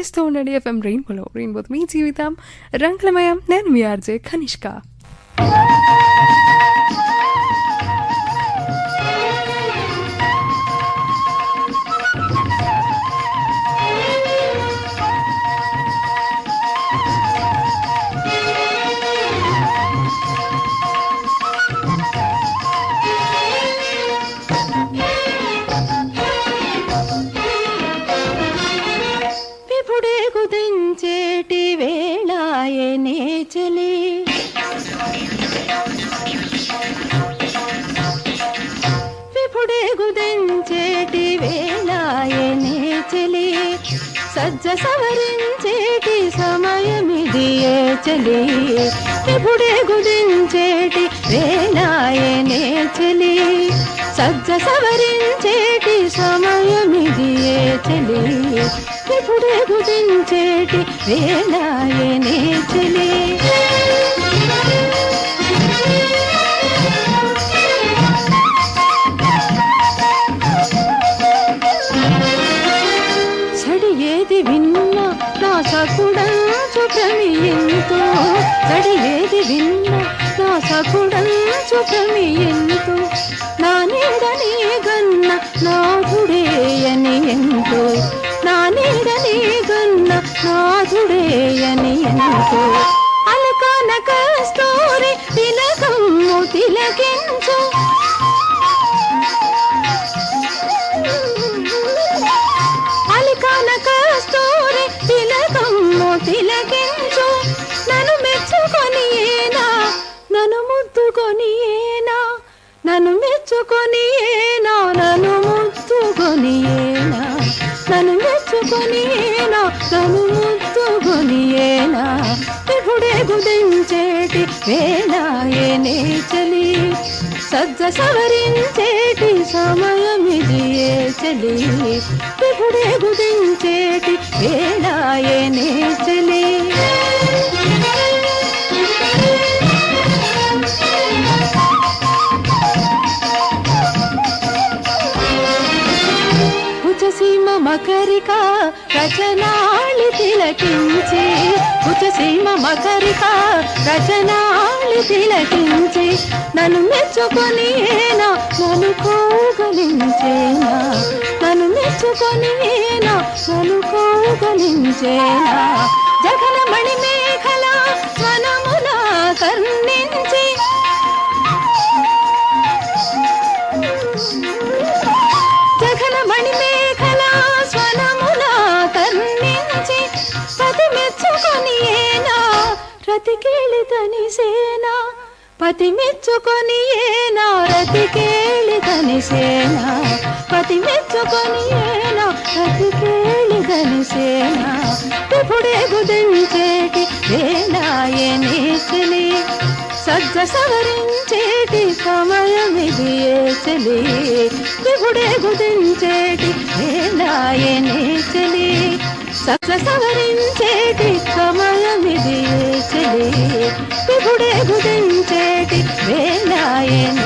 వినేస్తూ ఉండండి ఎఫ్ఎం రెయిన్బోలో రెయిన్బోత్ మీ జీవితం. రంగులమయం. నేను మీ ఆర్జే కనిష్క. ఆయనే చెలి విపుడే గుదించేటి వేళాయనే చెలి సజ్జ సవరించేటి సమయమిది ఏ చెలి విపుడే గుదించేటి వేళాయనే చెలి సజ్జ సవరించేటి సమయమిది ఇప్పుడే గుదించేటి వేళాయనే చెలి ఏది విన్నా నా సకుడంచు ప్రమియంతో సడి ఏది విన్నా నా సకుడంచు ప్రమియంతో నా నీడని గన్న నాథుడేయని ఎంతో. నా నీడని నాథుడేయని ఎంతో అలకాన స్తోరి తిలకమ్ము తిలకించు. అలికాన స్తోరి తిలకమ్ము తిలకించు. నన్ను మెచ్చుకొని ఏనా? నన్ను ముద్దుకొని ఏనా? నన్ను మెచ్చుకొని ఏనా? నన్ను ముద్దుకొని ఏనా? నన్ను మెచ్చుకొని ఏనా నన్ను ముద్దుకొని ఏనా ఇప్పుడే గుదించేటి వేళ చలి సజ్జ సవరించేటి సమయమిది ఏ చలి? ఇప్పుడే గుదించేటి వేళ చలి సీమ మకరిక రచనాళి తిలకించి. భుజసీమ మకరిక రచనాళి తిలకించి. నన్ను మెచ్చుకొని ఏనా నన్ను కోగలించేనా నన్ను మెచ్చుకొని ఏనా నన్ను కోగలించేనా జగనమణి మేఘల మనమున కర్ణించి రతికేళితని సేనా పతి మెచ్చుకొని ఏనా రతికేళితని సేనా పతి మెచ్చుకొని ఏనా రతికేళితని సేనా ఇప్పుడే గుదించేటి వేలాయనే చెలి సజ్జ సవరించేటి సమయమిది ఏ చెలి. ఇప్పుడే గుదించేటి వేలాయనే చెలి సజ్జ సవరించేటి సమయమిది గుదించేటి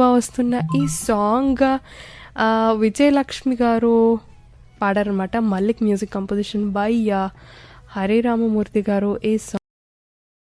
వస్తున్న ఈ సాంగ్ ఆ, విజయలక్ష్మి గారు పాడారనమాట Mallik music composition by Hariramamurthy గారు ఈ సాంగ్